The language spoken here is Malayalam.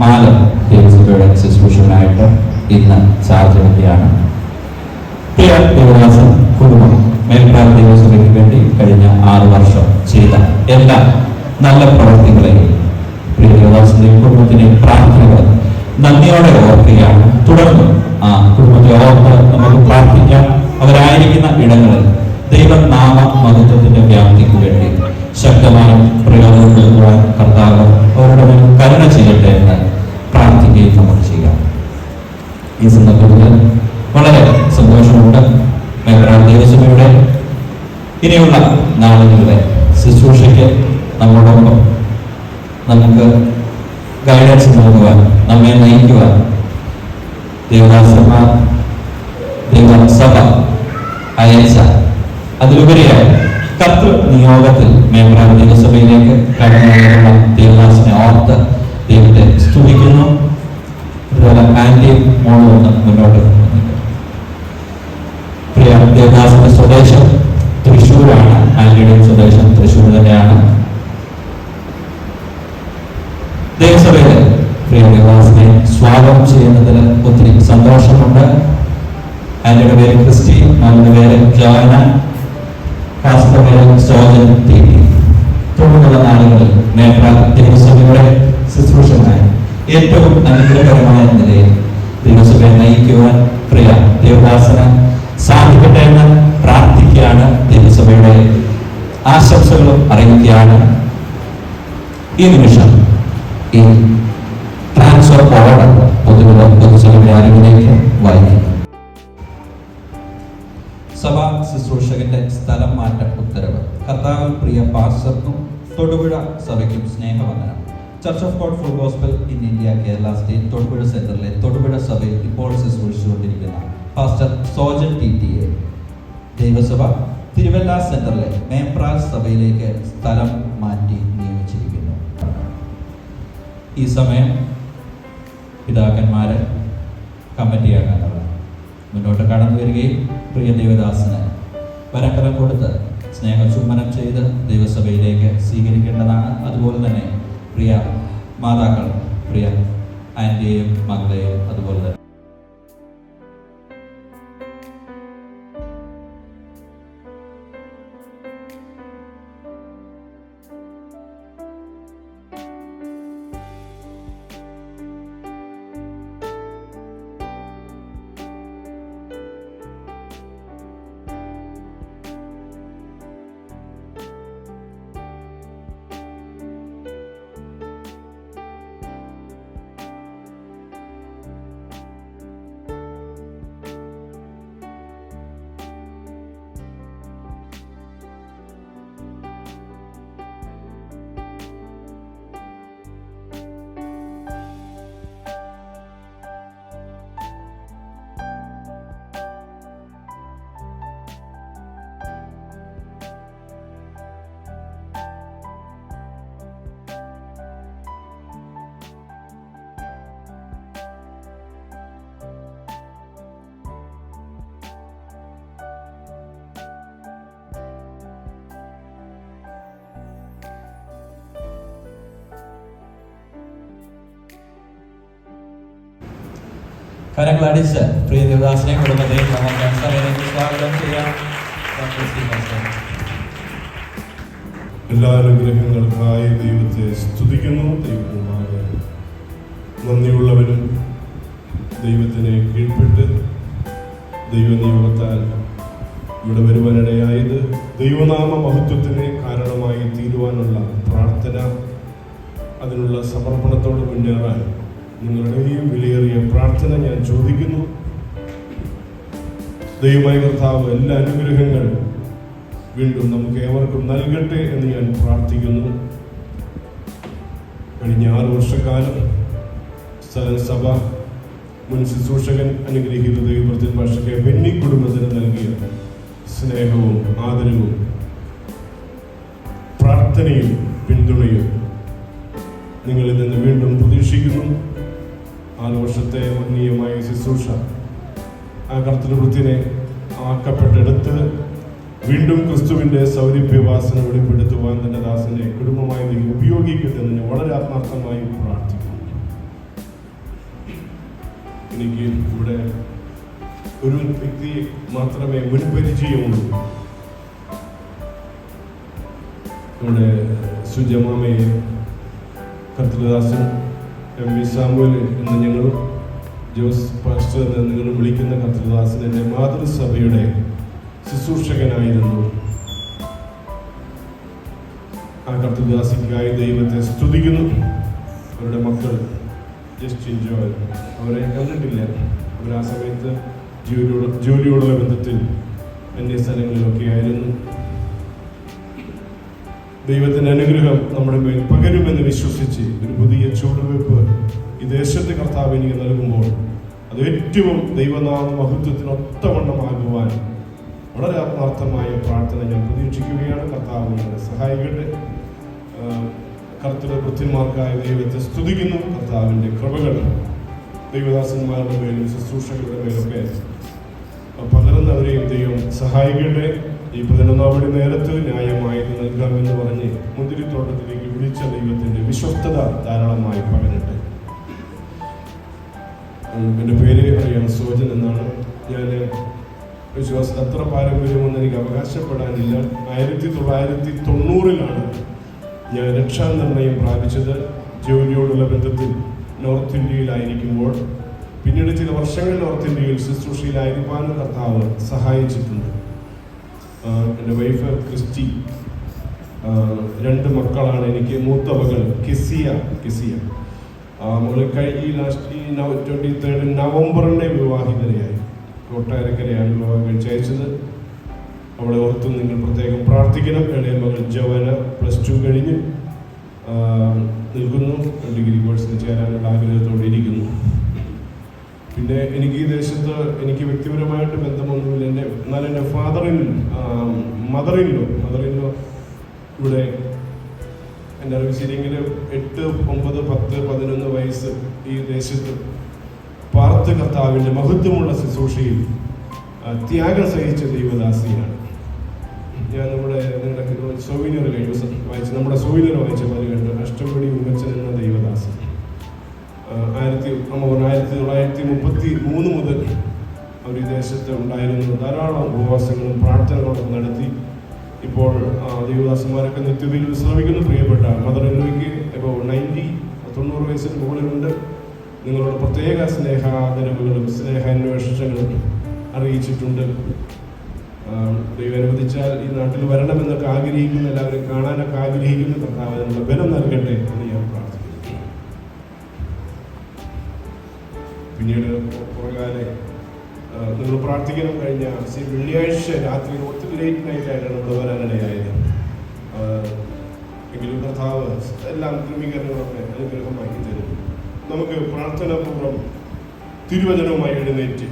മാല ദേവസഭയുടെ ശുശ്രൂഷകനായിട്ട് ഇന്ന് ചാർജെടുക്കുകയാണ് ദേവദാസൻ കുടുംബം മേൽപ്പാൽ ദേവസഭയ്ക്ക് വേണ്ടി കഴിഞ്ഞ ആറ് വർഷം ചെയ്ത എല്ലാ നല്ല പ്രവൃത്തികളെയും പ്രിയ ദേവദാസന്റെയും കുടുംബത്തിന്റെയും പ്രാർത്ഥനകൾ നന്ദിയോടെ ഓർക്കുകയാണ്. തുടർന്ന് ആ കുടുംബത്തെ ഓർത്ത് നമുക്ക് പ്രാർത്ഥിക്കാം. അവരായിരിക്കുന്ന ഇടങ്ങളിൽ ദൈവനാമ മഹത്വത്തിന്റെ വ്യാപ്തിക്ക് വേണ്ടി ശക്തമായ പ്രയോജനം നൽകുവാൻ കർത്താവ് അവരുടെ മേൽ കരുണ ചെയ്യട്ടെ എന്ന് പ്രാർത്ഥിക്കുകയും നമുക്ക് ചെയ്യാം. ഈ സന്ദർഭത്തിൽ വളരെ സന്തോഷമുണ്ട്. മേഖല ദേവസ്വയുടെ ഇനിയുള്ള നാളുകളുടെ ശുശ്രൂഷയ്ക്ക് നമ്മോടൊപ്പം നമുക്ക് ഗൈഡൻസ് നൽകുവാൻ നമ്മെ നയിക്കുവാൻ ദേവദാസന്മാർ ദേവസഭ അയച്ച അതിലുപരിയായി കർത്തൃ നിയോഗത്തിൽ മേഖലാ ദേവസഭയിലേക്ക് കടന്നുള്ള ദേവദാസിനെ ഓർത്ത് ദൈവത്തെ സ്തുതിക്കുന്നു. അതുപോലെ ആന്റിയും മോളും ഒന്ന് മുന്നോട്ട് പ്രിയ ദേവദാസിന്റെ സ്വദേശം തൃശ്ശൂരാണ്. ആന്റിയുടെ സ്വദേശം തൃശ്ശൂർ തന്നെയാണ്. ദേവസഭയിൽ പ്രിയ ദേവദാസിനെ സ്വാഗതം ചെയ്യുന്നതിൽ ഒത്തിരി സന്തോഷമുണ്ട്. ആന്റിയുടെ പേര് ക്രിസ്റ്റി മകളുടെ പേര് ജോന ടി ടി തുടർന്നുള്ള നാളുകളിൽ മേപ്പാൽ ദേവസഭയുടെ ശുശ്രൂഷനായി ഏറ്റവും അനുഗ്രഹകരമായ നിലയിൽ ദേവസഭയെ നയിക്കുവാൻ പ്രിയ ദേവദാസന സാധിക്കട്ടെ എന്ന് പ്രാർത്ഥിക്കുകയാണ് ദേവസഭയുടെ ആശംസകളും അറിയിക്കുകയാണ്. ഈ നിമിഷം ഈ ട്രാൻസ്ഫർ ഓർഡർ പൊതുവിധ പൊതുസഭയുടെ അറിവിലേക്ക് വായിക്കുന്നു ശുശ്രൂഷകന്റെ സ്ഥലം മാറ്റ ഉത്തരവ്. കർത്താവ് പ്രിയ പാസ്റ്റർക്കും തൊടുപുഴ സഭയ്ക്കും സ്നേഹവന്ദനം. Church of God full gospel in India Kerala state Thodupuzha സെന്ററിലെ തൊടുപുഴ സഭയിൽ ഇപ്പോൾ ശുശ്രൂഷിച്ചുകൊണ്ടിരിക്കുന്ന pastor Sojan T T A ദൈവസഭ തിരുവല്ല സെന്ററിലെ മേപ്രാൽ സഭയിലേക്ക് സ്ഥലം മാറ്റി നിയമിച്ചിരിക്കുന്നു ഈ സമയം പിതാക്കന്മാര് കമ്മിറ്റിയാക്കാനുള്ളത്. മുന്നോട്ട് കടന്നു വരികയും പ്രിയ ദേവദാസന് വരക്കരം കൊടുത്ത് സ്നേഹചുംബനം ചെയ്ത് ദൈവസഭയിലേക്ക് സ്വീകരിക്കേണ്ടതാണ്. അതുപോലെ തന്നെ പ്രിയ മാതാക്കൾ പ്രിയ ആന്റിയെയും മകളെയും അതുപോലെ തന്നെ. കരങ്ങളടിച്ച് പ്രിയ ദേവദാസിനെ കുടുംബത്തെയും നമുക്ക് സ്വാഗതം ചെയ്യാം. എല്ലാ അനുഗ്രഹങ്ങൾക്കായി ദൈവത്തെ സ്തുതിക്കുന്നു. ദൈവവുമായ നന്ദിയുള്ളവരും ദൈവത്തിനെ കീഴ്പ്പെട്ട് ദൈവനിയോഗത്താൽ ഇവിടെ വരുവാനിടയായത് ദൈവനാമ മഹത്വത്തിന് കാരണമായി തീരുവാനുള്ള പ്രാർത്ഥന അതിനുള്ള സമർപ്പണത്തോട് മുന്നേറാൻ നിങ്ങളുടെയും വിലയേറിയ പ്രാർത്ഥന ഞാൻ ചോദിക്കുന്നു. ദൈവമായ കർത്താവ് എല്ലാ അനുഗ്രഹങ്ങൾ വീണ്ടും നമുക്ക് ഏവർക്കും നൽകട്ടെ എന്ന് ഞാൻ പ്രാർത്ഥിക്കുന്നു. കഴിഞ്ഞ ആറ് വർഷക്കാലം സ്ഥലസഭ മുൻ ശുശ്രൂഷകൻ അനുഗ്രഹീത ദൈവപ്രതി ഭാഷയ്ക്ക് ബെന്നി കുടുംബത്തിന് നൽകിയ സ്നേഹവും ആദരവും പ്രാർത്ഥനയും പിന്തുണയും നിങ്ങളിൽ നിന്ന് വീണ്ടും പ്രതീക്ഷിക്കുന്നു. ആറ് വർഷത്തെ വർണീയമായ ശുശ്രൂഷ. ആ കർത്തൃവൃത്തിനെ ആക്കപ്പെട്ടെടുത്ത് വീണ്ടും ക്രിസ്തുവിന്റെ സൗരഭ്യവാസന വെളിപ്പെടുത്തുവാൻ തന്റെ ദാസനെ കുടുംബമായി നീ ഉപയോഗിക്കട്ടെ എന്ന് വളരെ ആത്മാർത്ഥമായി പ്രാർത്ഥിക്കുന്നു. എനിക്ക് ഇവിടെ ഒരു വ്യക്തി മാത്രമേ മുൻപരിചയമുള്ളൂ. നമ്മുടെ സുജമാമയെ കർത്തൃദാസൻ എം വി സാമുവൽ എന്ന് ഞങ്ങൾ ജോസ് പാസ്റ്റർ എന്ന് നിങ്ങൾ വിളിക്കുന്ന കർത്തൃദാസൻ എന്റെ മാതൃസഭയുടെ ശുശ്രൂഷകനായിരുന്നു. ആ കർത്തൃദാസിക്കായി ദൈവത്തെ സ്തുതിക്കുന്നു. അവരുടെ മക്കൾ ജസ്റ്റ് എൻജോയ് അവരെ കണ്ടിട്ടില്ല. അവർ ആ സമയത്ത് ജോലിയോട് ജോലിയോടുള്ള ബന്ധത്തിൽ അന്യ സ്ഥലങ്ങളിലൊക്കെ ആയിരുന്നു. ദൈവത്തിന്റെ അനുഗ്രഹം നമ്മുടെ മേൽ പകരുമെന്ന് വിശ്വസിച്ച് ഒരു പുതിയ ചുവടുവെപ്പ് ഈ ദേശത്തെ കർത്താവ് എനിക്ക് നൽകുമ്പോൾ അത് ഏറ്റവും ദൈവനാമ മഹത്വത്തിന് ഒത്തവണ്ണമാകുവാൻ വളരെ ആത്മാർത്ഥമായ പ്രാർത്ഥന ഞാൻ പ്രതീക്ഷിക്കുകയാണ്. കർത്താവ് ഞങ്ങളെ സഹായിക്കട്ടെ. കർത്തൃ വൃത്തിന്മാർക്കായ ദൈവത്തെ സ്തുതിക്കുന്നു. കർത്താവിന്റെ കൃപകൾ ദൈവദാസന്മാരുടെ മേലും ശുശ്രൂഷകളുടെ മേലൊക്കെ പകർന്നവരെയും ദൈവം സഹായിക്കട്ടെ. ഈ പതിനൊന്നാം മണി നേരത്ത് നൽകാം നൽകാമെന്ന് പറഞ്ഞ് മുന്തിരിത്തോട്ടത്തിലേക്ക് വിളിച്ച ദൈവത്തിന്റെ വിശ്വസ്തത ധാരാളമായി എന്റെ എന്റെ പേര് അറിയാം സോജൻ എന്നാണ്. ഞാൻ വിശ്വാസം അത്ര പാരമ്പര്യമൊന്നും എനിക്ക് അവകാശപ്പെടാനില്ല. ആയിരത്തി തൊള്ളായിരത്തി തൊണ്ണൂറിലാണ് ഞാൻ രക്ഷാനിർണയം പ്രാപിച്ചത്. ജോലിയോടുള്ള ബന്ധത്തിൽ നോർത്ത് ഇന്ത്യയിലായിരിക്കുമ്പോൾ. പിന്നീട് ചില വർഷങ്ങൾ നോർത്ത് ഇന്ത്യയിൽ ശുശ്രൂഷയിലായിരിക്കാനും കർത്താവ് സഹായിച്ചിട്ടുണ്ട്. എന്റെ വൈഫ് ക്രിസ്റ്റി. രണ്ട് മക്കളാണ് എനിക്ക് മൂത്ത മകൾ കിസിയ. കിസിയ മകൾ കഴിഞ്ഞ ലാസ്റ്റ് ഈ ട്വന്റി തേർഡ് നവംബറിന്റെ വിവാഹിതരെയായി കൊട്ടാരക്കരയാണ് വിവാഹം കഴിച്ചയച്ചത് അവളെ ഓർത്ത് നിങ്ങൾ പ്രത്യേകം പ്രാർത്ഥിക്കണം. ഇളയ മകൾ ജവന പ്ലസ് ടു കഴിഞ്ഞ് നിൽക്കുന്നു. ഡിഗ്രി കോഴ്സിന് ചേരാനുള്ള ആഗ്രഹത്തോടെ ഇരിക്കുന്നു. പിന്നെ എനിക്ക് ഈ ദേശത്ത് എനിക്ക് വ്യക്തിപരമായിട്ട് ബന്ധമൊന്നുമില്ല. എന്റെ എന്നാൽ എന്റെ ഫാദറിൻ മദറിൻലോ മദറിൻലോ ഇവിടെ എന്റെ അറിവ് ശരിയെങ്കിൽ എട്ട് ഒമ്പത് പത്ത് പതിനൊന്ന് വയസ്സ് ഈ ദേശത്ത് പാർത്ത് കർത്താവിന്റെ മഹത്വമുള്ള ശുശ്രൂഷയിൽ ത്യാഗം സഹിച്ച ദൈവദാസിയാണ്. ഞാൻ നമ്മുടെ നിങ്ങളുടെ സോവിനിയർ കഴിഞ്ഞ വായിച്ച് നമ്മുടെ സോവിനിയർ വായിച്ച പോലെ കണ്ട് അഷ്ടപടി ഉമ്മച്ചൻ എന്ന ആയിരത്തി നമ്മൾ പറഞ്ഞു ആയിരത്തി തൊള്ളായിരത്തി മുപ്പത്തി മൂന്ന് മുതൽ അവർ ഈ ദേശത്ത് ഉണ്ടായിരുന്നു. ധാരാളം ഉപവാസങ്ങളും പ്രാർത്ഥനകളും നടത്തി. ഇപ്പോൾ ദേവദാസന്മാരൊക്കെ നിത്യതയിൽ വിശ്രമിക്കുന്നു. പ്രിയപ്പെട്ട മദർ എല്ലോയ്ക്ക് ഇപ്പോൾ നയന്റി തൊണ്ണൂറ് വയസ്സിന് മുകളിലുണ്ട്. നിങ്ങളോട് പ്രത്യേക സ്നേഹാദരവുകളും സ്നേഹാന്വേഷണങ്ങളും അറിയിച്ചിട്ടുണ്ട്. ആ, ദൈവം അനുവദിച്ചാൽ ഈ നാട്ടിൽ വരണമെന്നൊക്കെ ആഗ്രഹിക്കുന്ന എല്ലാവരും കാണാനൊക്കെ ആഗ്രഹിക്കുന്ന കർത്താവ് ബലം നൽകട്ടെ എന്ന് ഞാൻ പിന്നീട് പുറകാലെ നിങ്ങൾ പ്രാർത്ഥിക്കണം കഴിഞ്ഞ വെള്ളിയാഴ്ച രാത്രി ഒത്തിരി ലേറ്റ് നൈറ്റ് ആയിട്ടാണ് ഇവിടെ വരാനിടയായത്. എങ്കിലും കർത്താവ് എല്ലാം ക്രമീകരണങ്ങളൊക്കെ അനുഗ്രഹമാക്കി തരും. നമുക്ക് പ്രാർത്ഥനാപൂർവം തിരുവചനവുമായി എഴുന്നേറ്റ്